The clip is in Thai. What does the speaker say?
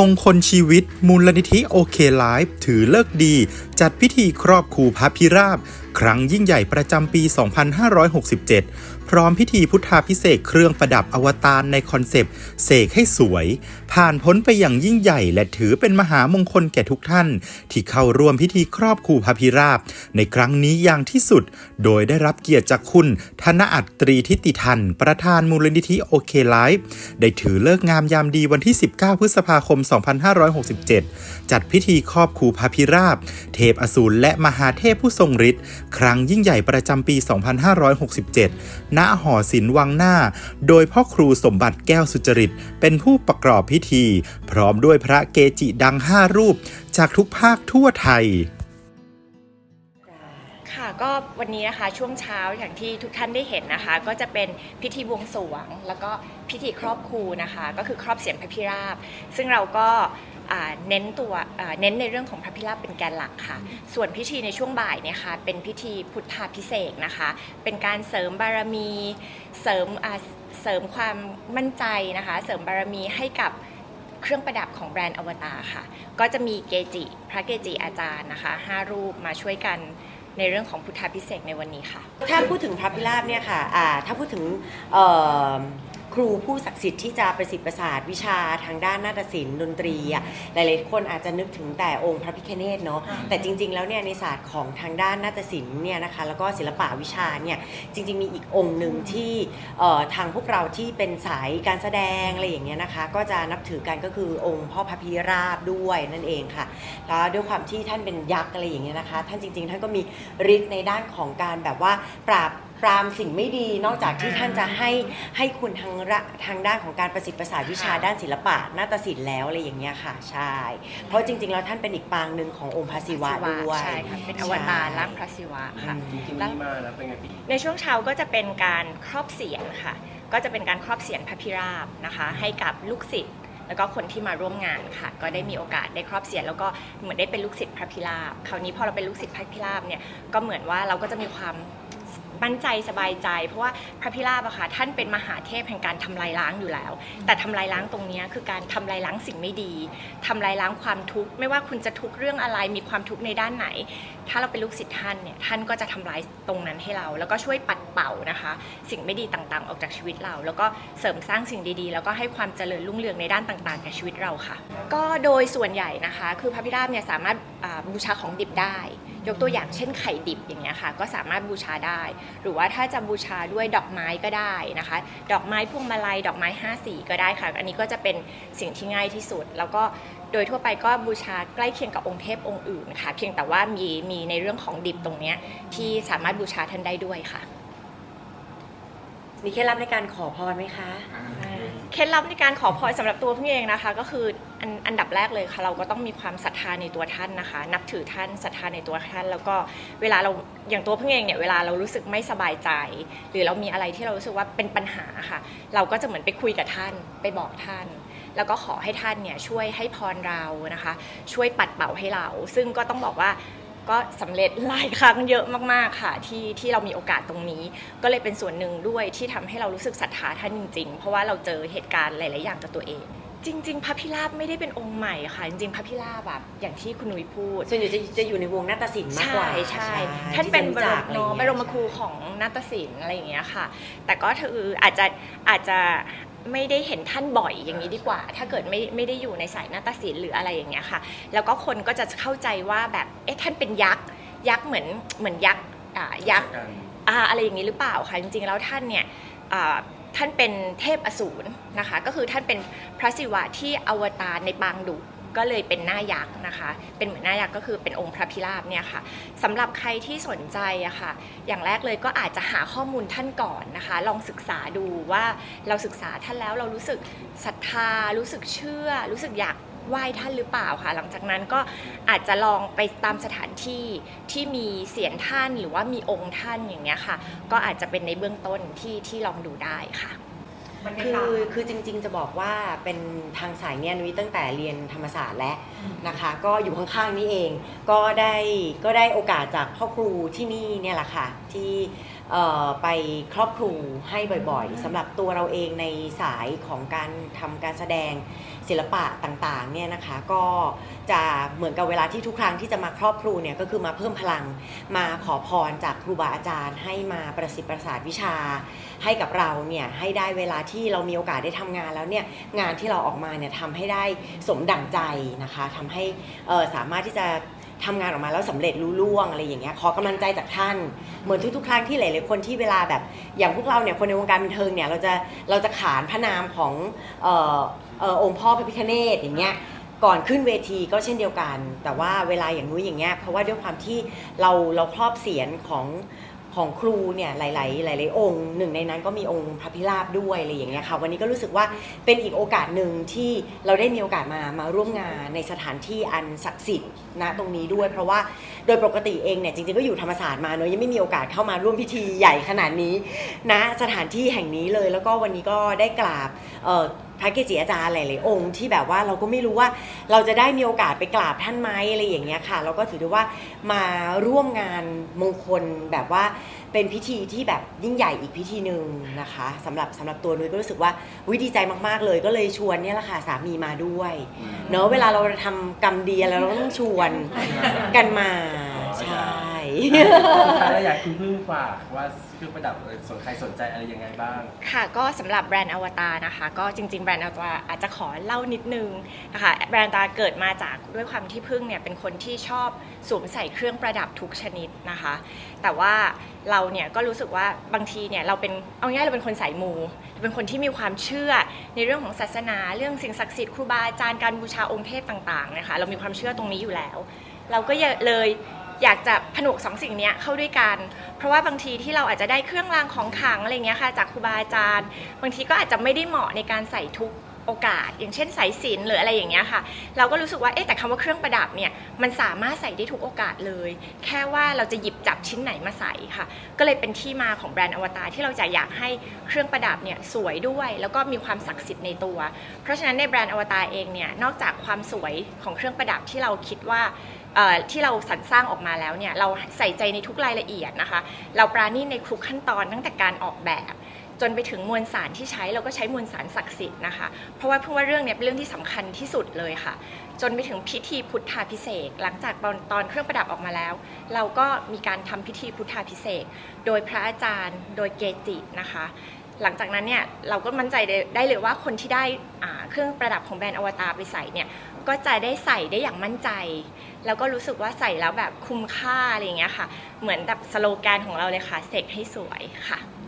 มงคลชีวิต มูลนิธิโอเคไลฟ์ถือเลิกดี จัดพิธีครอบครูพระพิราบ ครั้งยิ่งใหญ่ประจำปี 2567 พร้อมพิธีพุทธาพิเศษเครื่องประดับอวตารในคอนเซปต์เสกให้สวย ผ่านพ้นไปอย่างยิ่งใหญ่และถือเป็นมหามงคลแก่ทุกท่าน ที่เข้าร่วมพิธีครอบครูพระพิราบ ในครั้งนี้อย่างที่สุด โดยได้รับเกียรติจากคุณ ธนอัตตรีทิติทัน ประธานมูลนิธิโอเคไลฟ์ได้ถือเลิกงามยามดีวันที่ 19 พฤษภาคม 2567 จัดพิธีครอบครูพระพิราบ เทพอสูรและมหาเทพผู้ทรงฤทธิ์ครั้งยิ่งใหญ่ประจำปี 2567ณหอศิลป์วังหน้า โดยพ่อครูสมบัติแก้วสุจริต เป็นผู้ประกอบพิธี พร้อมด้วยพระเกจิดัง5รูป จากทุกภาคทั่วไทย ค่ะก็วันนี้นะคะช่วงเช้าอย่างที่ทุกท่านได้เห็นนะคะ ก็จะเป็นพิธีบวงสรวง แล้วก็พิธีครอบครูนะคะ ก็คือครอบเสียงพระพิราบ ซึ่งเราก็เน้นตัวเน้นในเรื่องของพระพิราบเป็นแกนหลักค่ะ ส่วนพิธีในช่วงบ่ายเนี่ยค่ะเป็นพิธีพุทธาพิเศษนะคะ เป็นการเสริมบารมีเสริมเสริมความมั่นใจนะคะ เสริมบารมีให้กับเครื่องประดับของแบรนด์อวตารค่ะ ก็จะมีเกจิ พระเกจิอาจารย์นะคะห้ารูปมาช่วยกัน ในเรื่องของพุทธาพิเศษกในวันนี้ค่ะ ถ้าพูดถึงพระพิราบเนี่ยค่ะอ่าถ้าพูดถึงเอ่อ ครูผู้ศักดิ์สิทธิ์ที่จะประสิทธิ์ประสาทวิชาทางด้านนาฏศิลป์ดนตรีอะหลายๆคนอาจจะนึกถึงแต่องค์พระพิฆเนศเนาะแต่จริง ๆ แล้วเนี่ยในศาสตร์ของทางด้านนาฏศิลป์เนี่ยนะคะแล้วก็ศิลปะวิชาเนี่ยจริง ๆ มีอีกองค์หนึ่งที่เอ่อทางพวกเราที่เป็นสายการแสดงอะไรอย่างเงี้ยนะคะก็จะนับถือกันก็คือองค์พ่อพระพิราบด้วยนั่นเองค่ะแล้วด้วยความที่ท่านเป็นยักษ์อะไรอย่างเงี้ยนะคะ ท่านจริง ๆ ท่านก็มีฤทธิ์ในด้านของการแบบว่าปราบ ปรามสิ่งไม่ดีนอกจากที่ท่านจะให้ให้คุณทางระทางด้านของการประสิทธิ์ประสาทวิชาค่ะด้านศิลปะนาฏศิลป์แล้วอะไรอย่างเงี้ยค่ะใช่ เพราะจริงๆแล้วท่านเป็นอีกปางหนึ่งขององค์พระศิวะด้วยใช่ค่ะเป็นอวตารร่างพระศิวะค่ะอืมจริงๆนี่มาแล้วเป็นไงพี่ในช่วงเช้าก็จะเป็นการครอบเสียนค่ะ ก็จะเป็นการครอบเสียนพระพิราบนะคะ ให้กับลูกศิษย์แล้วก็คนที่มาร่วมงานค่ะ ก็ได้มีโอกาสได้ครอบเสียนแล้วก็เหมือนได้เป็นลูกศิษย์พระพิราบคราวนี้พอเราเป็นลูกศิษย์พระพิราบเนี่ยก็เหมือนว่าเราก็จะมีความ มั่นใจสบายใจ เพราะว่าพระพิราบอะค่ะท่านเป็นมหาเทพแห่งการทำลายล้างอยู่แล้ว แต่ทำลายล้างตรงเนี้ยคือการทำลายล้างสิ่งไม่ดีทำลายล้างความทุกข์ไม่ว่าคุณจะทุกข์เรื่องอะไรมีความทุกข์ในด้านไหน ถ้าเราเป็นลูกศิษย์ท่านเนี่ยท่านก็จะทำลายตรงนั้นให้เรา แล้วก็ช่วยปัดเป่านะคะ สิ่งไม่ดีต่างๆ ออกจากชีวิตเรา แล้วก็เสริมสร้างสิ่งดีๆ แล้วก็ให้ความเจริญรุ่งเรืองในด้านต่างๆแก่ชีวิตเราค่ะ ก็โดยส่วนใหญ่นะคะ คือพระพิราบเนี่ยสามารถอ่าบูชาของดิบได้ ยกตัวอย่างเช่นไข่ดิบอย่างเงี้ยค่ะก็สามารถบูชาได้ หรือว่าถ้าจะบูชาด้วยดอกไม้ก็ได้นะคะ ดอกไม้พวงมาลัยดอกไม้ห้าสีก็ได้ค่ะ อันนี้ก็จะเป็นสิ่งที่ง่ายที่สุด แล้วก็โดยทั่วไปก็บูชาใกล้เคียงกับองค์เทพองค์อื่นค่ะ เพียงแต่ว่ามีมีในเรื่องของดิบตรงเนี้ยที่สามารถบูชาท่านได้ด้วยค่ะ มีเคล็ดลับในการขอพรไหมคะ เคล็ดลับในการขอพรสำหรับตัวพี่เองนะคะ ก็คืออันอันดับแรกเลยค่ะ เราก็ต้องมีความศรัทธาในตัวท่านนะคะ นับถือท่านศรัทธาในตัวท่าน แล้วก็เวลาเราอย่างตัวพี่เองเนี่ยเวลาเรารู้สึกไม่สบายใจ หรือเรามีอะไรที่เรารู้สึกว่าเป็นปัญหาค่ะ เราก็จะเหมือนไปคุยกับท่านไปบอกท่าน แล้วก็ขอให้ท่านเนี่ยช่วยให้พรเรานะคะ ช่วยปัดเป่าให้เรา ซึ่งก็ต้องบอกว่า ก็สำเร็จหลายครั้งเยอะมากๆค่ะที่ที่เรามีโอกาสตรงนี้ ก็เลยเป็นส่วนหนึ่งด้วยที่ทำให้เรารู้สึกศรัทธาท่านจริง ๆ เพราะว่าเราเจอเหตุการณ์หลาย ๆ อย่างกับตัวเอง จริง ๆพระพิราบไม่ได้เป็นองค์ใหม่ค่ะ จริงๆพระพิราบแบบอย่างที่คุณนุ้ยพูดส่วนใหญ่จะจะอยู่ในวงนาฏศิลป์มากกว่าใช่ใช่ท่านเป็นบที่รจะมจักอะไรเนอย่าอะงบเงี้ยรมครูของนาฏศิลป์อะไรอย่างเงี้ยค่ะ แต่ก็คืออาจจะอาจจะไม่ได้เห็นท่านบ่อยอย่างนี้ดีกว่า ถ้าเกิดไม่ไม่ได้อยู่ในสายนาฏศิลป์หรืออะไรอย่างเงี้ยค่ะ แล้วก็คนก็จะเข้าใจว่าแบบเอ๊ะท่านเป็นยักษ์ยักษ์เหมือนเหมือนยักษ์อ่ายักษ์อ่าอะไรอย่างนี้หรือเปล่าคะจริงๆแล้วท่านเนี่ยอ่า ท่านเป็นเทพอสูรนะคะ ก็คือท่านเป็นพระศิวะที่อวตารในปางดุก็เลยเป็นหน้ายักษ์นะคะ เป็นเหมือนหน้ายักษ์ก็คือเป็นองค์พระพิราบเนี่ยค่ะสำหรับใครที่สนใจอะค่ะ อย่างแรกเลยก็อาจจะหาข้อมูลท่านก่อนนะคะ ลองศึกษาดูว่าเราศึกษาท่านแล้วเรารู้สึกศรัทธา รู้สึกเชื่อ รู้สึกอยาก ไหว้ท่านหรือเปล่าค่ะ หลังจากนั้นก็อาจจะลองไปตามสถานที่ที่มีเสียงท่านหรือว่ามีองค์ท่านอย่างเงี้ยค่ะ ก็อาจจะเป็นในเบื้องต้นที่ที่ลองดูได้ค่ะ คือคือจริงๆ จะบอกว่าเป็นทางสายเนี่ยนุ้ยตั้งแต่เรียนธรรมศาสตร์และนะคะ ก็อยู่ข้างๆนี่เองก็ได้ก็ได้โอกาสจากพ่อครูที่นี่เนี่ยแหละค่ะที่เอ่อ ไปครอบครูให้บ่อยๆสำหรับตัวเราเองในสายของการทำการแสดงศิลปะต่างๆเนี่ยนะคะก็จะเหมือนกับเวลาที่ทุกครั้งที่จะมาครอบครูเนี่ยก็คือมาเพิ่มพลังมาขอพรจากครูบาอาจารย์ ให้มาประสิทธิ์ประสาทวิชา ให้กับเราเนี่ยให้ได้เวลาที่เรามีโอกาสได้ทำงานแล้วเนี่ยงานที่เราออกมาเนี่ยทำให้ได้สมดั่งใจนะคะทำให้สามารถที่จะ ทำงานออกมาแล้วสำเร็จรู้ล่วงอะไรอย่างเงี้ยขอกำลังใจจากท่าน เหมือนทุกๆ ครั้งที่หลายๆคนที่เวลาแบบ อย่างพวกเราเนี่ยคนในวงการบันเทิงเนี่ยเราจะเราจะขานพระนามของเอ่อเอ่อองค์พ่อพระพิฆเนศอย่างเงี้ยก่อนขึ้นเวทีก็เช่นเดียวกัน แต่ว่าเวลาอย่างนู้นอย่างเงี้ยเพราะว่าด้วยความที่เราเราครอบเสียนของ ของครูเนี่ยหลาย ๆ หลาย ๆ องค์หนึ่งในนั้นก็มีองค์พระพิราบด้วยอะไรอย่างเงี้ยค่ะวันนี้ก็รู้สึกว่าเป็นอีกโอกาสหนึ่งที่เราได้มีโอกาสมามาร่วมงานในสถานที่อันศักดิ์สิทธิ์ณตรงนี้ด้วย เพราะว่าโดยปกติเองเนี่ยจริง ๆ ก็อยู่ธรรมศาสตร์มาเนอะยังไม่มีโอกาสเข้ามาร่วมพิธีใหญ่ขนาดนี้ณสถานที่แห่งนี้เลยแล้วก็วันนี้ก็ได้กราบ พระเกจิอาจารย์หลายๆองค์ที่แบบว่าเราก็ไม่รู้ว่าเราจะได้มีโอกาสไปกราบท่านไหมอะไรอย่างเงี้ยค่ะ เราก็ถือได้ว่ามาร่วมงานมงคลแบบว่าเป็นพิธีที่แบบยิ่งใหญ่อีกพิธีหนึ่งนะคะสำหรับสำหรับตัวนุ้ยก็รู้สึกว่าวิดีใจมากๆเลย ก็เลยชวนเนี่ยแหละค่ะสามีมาด้วยเนอะเวลาเราทำกรรมดีแล้วเราก็ต้องชวนกันมาใช่ท้าย แล้วอยากคุณพึ่งฝากว่าเครื่องประดับเอ่อสนใครสนใจอะไรยังไงบ้าง ค่ะก็สำหรับแบรนด์อวตารนะคะ ก็จริง ๆ แบรนด์อวตารอาจจะขอเล่านิดนึงนะคะแบรนด์อวตารเกิดมาจากด้วยความที่พึ่งเนี่ยเป็นคนที่ชอบสวมใส่เครื่องประดับทุกชนิดนะคะ แต่ว่าเราเนี่ยก็รู้สึกว่าบางทีเนี่ยเราเป็นเอาง่ายเราเป็นคนสายมูเป็นคนที่มีความเชื่อในเรื่องของศาสนา เรื่องสิ่งศักดิ์สิทธิ์ครูบาอาจารย์การบูชาองค์เทพต่างๆนะคะเรามีความเชื่อตรงนี้อยู่แล้ว เราก็เลย อยากจะผนวกสองสิ่งนี้เข้าด้วยกัน เพราะว่าบางทีที่เราอาจจะได้เครื่องรางของขลังอะไรเงี้ยค่ะจากครูบาอาจารย์ บางทีก็อาจจะไม่ได้เหมาะในการใส่ทุก โอกาส อย่างเช่นสายสินหรืออะไรอย่างเงี้ยค่ะ เราก็รู้สึกว่าเอ๊ะแต่คำว่าเครื่องประดับเนี่ยมันสามารถใส่ได้ทุกโอกาสเลย แค่ว่าเราจะหยิบจับชิ้นไหนมาใส่ค่ะ ก็เลยเป็นที่มาของแบรนด์อวตารที่เราจะอยากให้เครื่องประดับเนี่ยสวยด้วย แล้วก็มีความศักดิ์สิทธิ์ในตัว เพราะฉะนั้นในแบรนด์อวตารเองเนี่ยนอกจากความสวยของเครื่องประดับที่เราคิดว่าเอ่อที่เราสรรสร้างออกมาแล้วเนี่ยเราใส่ใจในทุกรายละเอียดนะคะ เราปราณีตในทุกขั้นตอนตั้งแต่การออกแบบ จนไปถึงมวลสารที่ใช้เราก็ใช้มวลสารศักดิ์สิทธิ์นะคะ เพราะว่าเพื่อว่าเรื่องเนี้ยเป็นเรื่องที่สำคัญที่สุดเลยค่ะ จนไปถึงพิธีพุทธาพิเศษหลังจากตอนตอนเครื่องประดับออกมาแล้ว เราก็มีการทำพิธีพุทธาพิเศษโดยพระอาจารย์ โดยเกจินะคะหลังจากนั้นเนี่ยเราก็มั่นใจได้เลยว่าคนที่ได้เครื่องประดับของแบรนด์อวตารไปใส่เนี่ยก็จะได้ใส่ได้อย่างมั่นใจ แล้วก็รู้สึกว่าใส่แล้วแบบคุ้มค่าอะไรอย่างเงี้ยค่ะ เหมือนแบบสโลแกนของเราเลยค่ะเสกให้สวยค่ะ